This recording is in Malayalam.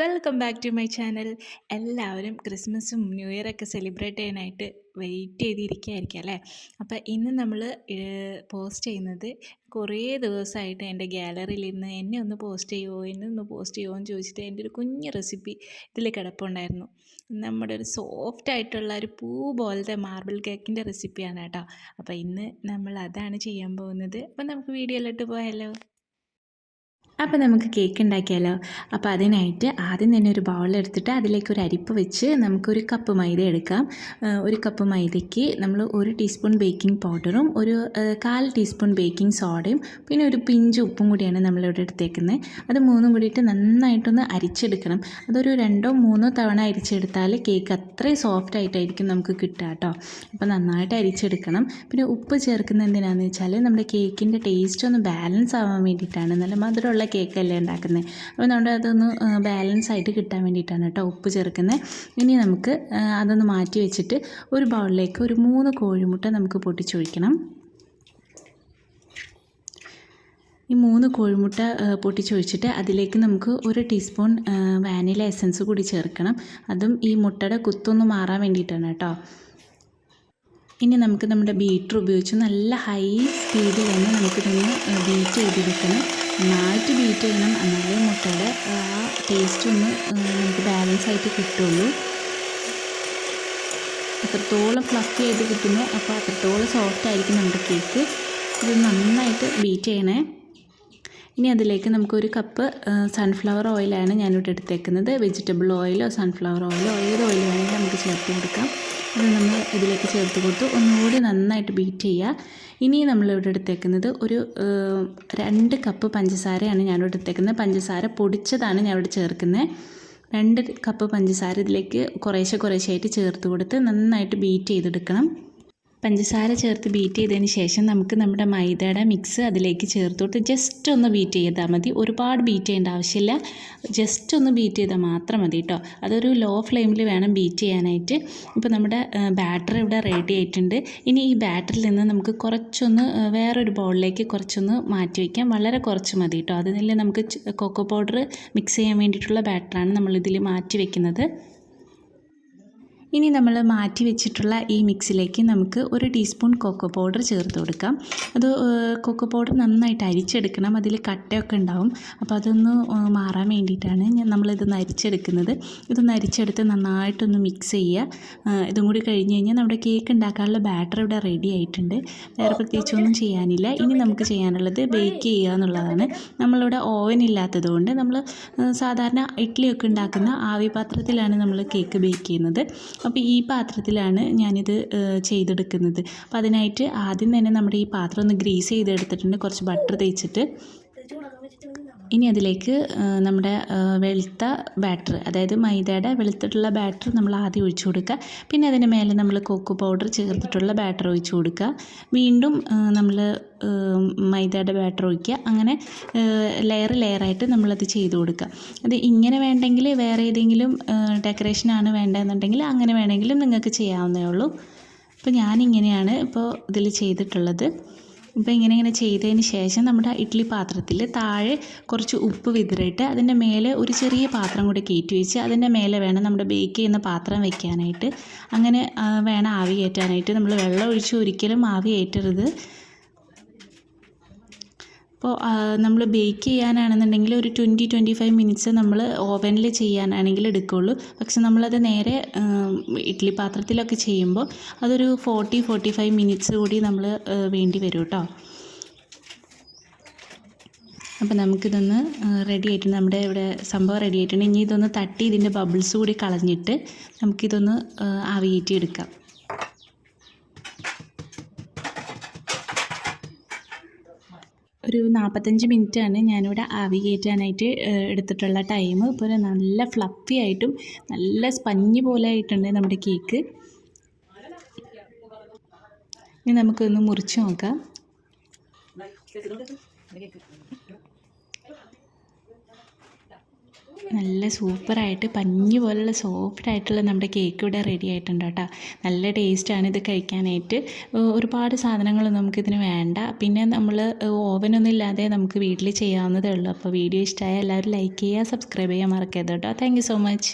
Welcome back to my channel എല്ലാവരും ക്രിസ്മസും ന്യൂ ഇയറൊക്കെ സെലിബ്രേറ്റ് ചെയ്യാനായിട്ട് വെയിറ്റ് ചെയ്തിരിക്കുകയായിരിക്കും അല്ലേ? അപ്പോൾ ഇന്ന് നമ്മൾ പോസ്റ്റ് ചെയ്യുന്നത് കുറേ ദിവസമായിട്ട് എന്റെ ഗ്യാലറിയിൽ ഇരുന്ന് എന്നെ ഒന്ന് പോസ്റ്റ് ചെയ്യുമോ എന്നെ ഒന്ന് പോസ്റ്റ് ചെയ്യുമോ എന്ന് ചോദിച്ചിട്ട് എന്റെ ഒരു കുഞ്ഞ് റെസിപ്പി ഇതിൽ കിടപ്പുണ്ടായിരുന്നു. നമ്മുടെ ഒരു സോഫ്റ്റ് ആയിട്ടുള്ള ഒരു പൂ പോലത്തെ മാർബിൾ കേക്കിന്റെ റെസിപ്പിയാണ് കേട്ടോ. അപ്പോൾ ഇന്ന് നമ്മൾ അതാണ് ചെയ്യാൻ പോകുന്നത്. അപ്പോൾ നമുക്ക് വീഡിയോയിലോട്ട് പോയാലോ? അപ്പോൾ നമുക്ക് കേക്ക് ഉണ്ടാക്കിയാലോ? അപ്പോൾ അതിനായിട്ട് ആദ്യം തന്നെ ഒരു ബൗളെടുത്തിട്ട് അതിലേക്ക് ഒരു അരിപ്പ് വെച്ച് നമുക്കൊരു കപ്പ് മൈദ എടുക്കാം. ഒരു കപ്പ് മൈദയ്ക്ക് നമ്മൾ ഒരു ടീസ്പൂൺ ബേക്കിംഗ് പൗഡറും ഒരു കാൽ ടീസ്പൂൺ ബേക്കിംഗ് സോഡയും പിന്നെ ഒരു പിഞ്ച് ഉപ്പും കൂടിയാണ് നമ്മളിവിടെ എടുത്തേക്കുന്നത് അത് മൂന്നും കൂടിയിട്ട് നന്നായിട്ടൊന്ന് അരിച്ചെടുക്കണം. അതൊരു രണ്ടോ മൂന്നോ തവണ അരിച്ചെടുത്താൽ കേക്ക് അത്രയും സോഫ്റ്റ് ആയിട്ടായിരിക്കും നമുക്ക് കിട്ടുക കേട്ടോ അപ്പോൾ നന്നായിട്ട് അരിച്ചെടുക്കണം. പിന്നെ ഉപ്പ് ചേർക്കുന്നത് എന്തിനാണെന്ന് വെച്ചാൽ നമ്മുടെ കേക്കിന്റെ ടേസ്റ്റ് ഒന്ന് ബാലൻസ് ആവാൻ വേണ്ടിയിട്ടാണ്. നല്ല മധുരമുള്ള കേക്കല്ലേ ഉണ്ടാക്കുന്നത് അപ്പോൾ നമ്മുടെ അതൊന്ന് ബാലൻസ് ആയിട്ട് കിട്ടാൻ വേണ്ടിയിട്ടാണ് കേട്ടോ ഉപ്പ് ചേർക്കുന്നത് ഇനി നമുക്ക് അതൊന്ന് മാറ്റി വെച്ചിട്ട് ഒരു ബൗളിലേക്ക് ഒരു മൂന്ന് കോഴിമുട്ട നമുക്ക് പൊട്ടിച്ചൊഴിക്കണം. ഈ മൂന്ന് കോഴിമുട്ട പൊട്ടിച്ചൊഴിച്ചിട്ട് അതിലേക്ക് നമുക്ക് ഒരു ടീസ്പൂൺ വാനില എസൻസ് കൂടി ചേർക്കണം. അതും ഈ മുട്ടയുടെ കുത്തൊന്ന് മാറാൻ വേണ്ടിയിട്ടാണ് കേട്ടോ. ഇനി നമുക്ക് നമ്മുടെ ബീറ്റർ ഉപയോഗിച്ച് നല്ല ഹൈ സ്പീഡിൽ തന്നെ നമുക്കിതൊന്ന് ബീറ്റ് ചെയ്തെടുക്കണം. നന്നായിട്ട് ബീറ്റ് ചെയ്യണം. എന്നാലേ മുട്ടയുടെ ആ ടേസ്റ്റ് ഒന്ന് നമുക്ക് ബാലൻസ് ആയിട്ട് കിട്ടുള്ളൂ. എത്രത്തോളം ഫ്ലഫി ആയിട്ട് കിട്ടുന്നു. അപ്പോൾ അത്രത്തോളം സോഫ്റ്റ് ആയിരിക്കും നമ്മുടെ കേക്ക് ഇത് നന്നായിട്ട് ബീറ്റ് ചെയ്യണേ. ഇനി അതിലേക്ക് നമുക്കൊരു കപ്പ് സൺഫ്ലവർ ഓയിലാണ് ഞാനിവിടെ എടുത്തേക്കുന്നത്. വെജിറ്റബിൾ ഓയിലോ സൺഫ്ലവർ ഓയിലോ ഏത് ഓയിൽ വേണമെങ്കിലും നമുക്ക് ചേർത്ത് കൊടുക്കാം. അത് നമ്മൾ ഇതിലേക്ക് ചേർത്ത് കൊടുത്ത്. ഒന്നുകൂടി നന്നായിട്ട് ബീറ്റ് ചെയ്യുക. ഇനി നമ്മളിവിടെ എടുത്തേക്കുന്നത് ഒരു രണ്ട് കപ്പ് പഞ്ചസാരയാണ് ഞാനിവിടെ എടുത്തേക്കുന്നത്. പഞ്ചസാര പൊടിച്ചതാണ് ഞാൻ ഇവിടെ ചേർക്കുന്നത് രണ്ട് കപ്പ് പഞ്ചസാര ഇതിലേക്ക് കുറേശ്ശെ കുറേശ്ശെയായിട്ട് ചേർത്ത് കൊടുത്ത് നന്നായിട്ട് ബീറ്റ് ചെയ്തെടുക്കണം. പഞ്ചസാര ചേർത്ത് ബീറ്റ് ചെയ്തതിന് ശേഷം നമുക്ക് നമ്മുടെ മൈദയുടെ മിക്സ് അതിലേക്ക് ചേർത്തോട്ട് ജസ്റ്റ് ഒന്ന് ബീറ്റ് ചെയ്താൽ മതി. ഒരുപാട് ബീറ്റ് ചെയ്യേണ്ട ആവശ്യമില്ല. ജസ്റ്റ് ഒന്ന് ബീറ്റ് ചെയ്താൽ മാത്രം മതി കേട്ടോ അതൊരു ലോ ഫ്ലെയിമിൽ വേണം ബീറ്റ് ചെയ്യാനായിട്ട്. ഇപ്പോൾ നമ്മുടെ ബാറ്റർ ഇവിടെ റെഡി ആയിട്ടുണ്ട്. ഇനി ഈ ബാറ്ററിൽ നിന്ന് നമുക്ക് കുറച്ചൊന്ന് വേറൊരു ബൗളിലേക്ക് കുറച്ചൊന്ന് മാറ്റി വയ്ക്കാം വളരെ കുറച്ച് മതി കേട്ടോ അതിൽ നമുക്ക് കൊക്കോ പൗഡർ മിക്സ് ചെയ്യാൻ വേണ്ടിയിട്ടുള്ള ബാറ്ററാണ് നമ്മളിതിൽ മാറ്റി വയ്ക്കുന്നത് ഇനി നമ്മൾ മാറ്റി വെച്ചിട്ടുള്ള ഈ മിക്സിലേക്ക് നമുക്ക് ഒരു ടീസ്പൂൺ കൊക്കോ പൗഡർ ചേർത്ത് കൊടുക്കാം. അത് കൊക്കോ പൗഡർ നന്നായിട്ട് അരിച്ചെടുക്കണം. അതിൽ കട്ടയൊക്കെ ഉണ്ടാവും. അപ്പോൾ അതൊന്ന് മാറാൻ വേണ്ടിയിട്ടാണ് നമ്മളിതൊന്ന് അരിച്ചെടുക്കുന്നത്. ഇതൊന്ന് അരിച്ചെടുത്ത് നന്നായിട്ടൊന്ന് മിക്സ് ചെയ്യുക. ഇതും കൂടി കഴിഞ്ഞ് കഴിഞ്ഞാൽ നമ്മുടെ കേക്ക് ഉണ്ടാക്കാനുള്ള ബാറ്റർ ഇവിടെ റെഡി ആയിട്ടുണ്ട്. വേറെ പ്രത്യേകിച്ചൊന്നും ചെയ്യാനില്ല. ഇനി നമുക്ക് ചെയ്യാനുള്ളത് ബേക്ക് ചെയ്യുക എന്നുള്ളതാണ്. നമ്മളിവിടെ ഓവൻ ഇല്ലാത്തതുകൊണ്ട് നമ്മൾ സാധാരണ ഇഡ്ഡലിയൊക്കെ ഉണ്ടാക്കുന്ന ആവി പാത്രത്തിലാണ് നമ്മൾ കേക്ക് ബേക്ക് ചെയ്യുന്നത്. അപ്പോൾ ഈ പാത്രത്തിലാണ് ഞാനിത് ചെയ്തെടുക്കുന്നത്. അപ്പോൾ അതിനായിട്ട് ആദ്യം തന്നെ നമ്മുടെ ഈ പാത്രം ഒന്ന് ഗ്രീസ് ചെയ്തെടുത്തിട്ടുണ്ട്. കുറച്ച് ബട്ടർ തേച്ചിട്ട്. ഇനി അതിലേക്ക് നമ്മുടെ വെളുത്ത ബാറ്റർ അതായത് മൈദയുടെ വെളുത്തിട്ടുള്ള ബാറ്റർ നമ്മൾ ആദ്യം ഒഴിച്ചു കൊടുക്കുക. പിന്നെ അതിന് മേലെ നമ്മൾ കൊക്കോ പൗഡർ ചേർത്തിട്ടുള്ള ബാറ്റർ ഒഴിച്ചു കൊടുക്കുക. വീണ്ടും നമ്മൾ മൈദയുടെ ബാറ്റർ ഒഴിക്കുക. അങ്ങനെ ലെയർ ലെയറായിട്ട് നമ്മളത് ചെയ്ത് കൊടുക്കുക. അത് ഇങ്ങനെ വേണ്ടെങ്കിൽ വേറെ ഏതെങ്കിലും ഡെക്കറേഷനാണ് വേണ്ടതെന്നുണ്ടെങ്കിൽ അങ്ങനെ വേണമെങ്കിലും നിങ്ങൾക്ക് ചെയ്യാവുന്നേ ഉള്ളൂ. അപ്പോൾ ഞാനിങ്ങനെയാണ് ഇപ്പോൾ ഇതിൽ ചെയ്തിട്ടുള്ളത്. അപ്പോൾ ഇങ്ങനെ ഇങ്ങനെ ചെയ്തതിന് ശേഷം നമ്മുടെ ഇഡ്ഡലി പാത്രത്തിൽ താഴെ കുറച്ച് ഉപ്പ് വിതറിയിട്ട് അതിന്റെ മേലെ ഒരു ചെറിയ പാത്രം കൂടി കയറ്റി വെച്ച് അതിന്റെ മേലെ വേണം നമ്മുടെ ബേക്ക് ചെയ്യുന്ന പാത്രം വെക്കാനായിട്ട്. അങ്ങനെ വേണം ആവി കയറ്റാനായിട്ട്. നമ്മൾ വെള്ളം ഒഴിച്ച് ഒരിക്കലും ആവി കയറ്റരുത്. അപ്പോൾ നമ്മൾ ബേക്ക് ചെയ്യാനാണെന്നുണ്ടെങ്കിൽ ഒരു ട്വന്റി ട്വന്റി ഫൈവ് മിനിറ്റ്സ് നമ്മൾ ഓവനിൽ ചെയ്യാനാണെങ്കിൽ എടുക്കുകയുള്ളൂ പക്ഷെ നമ്മളത് നേരെ ഇഡ്ഡലി പാത്രത്തിലൊക്കെ ചെയ്യുമ്പോൾ അതൊരു ഫോർട്ടി ഫോർട്ടി ഫൈവ് മിനിറ്റ്സ് കൂടി നമ്മൾ വേണ്ടി വരും കേട്ടോ അപ്പോൾ നമുക്കിതൊന്ന് റെഡി ആയിട്ടുണ്ട് നമ്മുടെ ഇവിടെ സംഭവം റെഡി ആയിട്ടുണ്ട്. ഇനി ഇതൊന്ന് തട്ടി ഇതിന്റെ ബബിൾസ് കൂടി കളഞ്ഞിട്ട് നമുക്കിതൊന്ന് ആവിയേറ്റി എടുക്കാം ഒരു നാൽപ്പത്തഞ്ച് മിനിറ്റാണ് ഞാനിവിടെ ആവി കയറ്റാനായിട്ട് എടുത്തിട്ടുള്ള ടൈം ഇപ്പോൾ നല്ല ഫ്ലഫി ആയിട്ടും നല്ല സ്പഞ്ഞ് പോലെ ആയിട്ടുണ്ട് നമ്മുടെ കേക്ക്. ഇനി നമുക്കൊന്ന് മുറിച്ച് നോക്കാം. നല്ല സൂപ്പറായിട്ട് പഞ്ഞ് പോലുള്ള സോഫ്റ്റ് ആയിട്ടുള്ള നമ്മുടെ കേക്ക് ഇവിടെ റെഡി ആയിട്ടുണ്ട് കേട്ടോ. നല്ല ടേസ്റ്റാണ് ഇത് കഴിക്കാനായിട്ട്. ഒരുപാട് സാധനങ്ങളൊന്നും നമുക്കിതിന് വേണ്ട. പിന്നെ നമ്മൾ ഓവനൊന്നും ഇല്ലാതെ നമുക്ക് വീട്ടിൽ ചെയ്യാവുന്നതേ ഉള്ളൂ. അപ്പോൾ വീഡിയോ ഇഷ്ടമായ എല്ലാവരും ലൈക്ക് ചെയ്യുക സബ്സ്ക്രൈബ് ചെയ്യാൻ മറക്കരുത് കേട്ടോ. Thank so much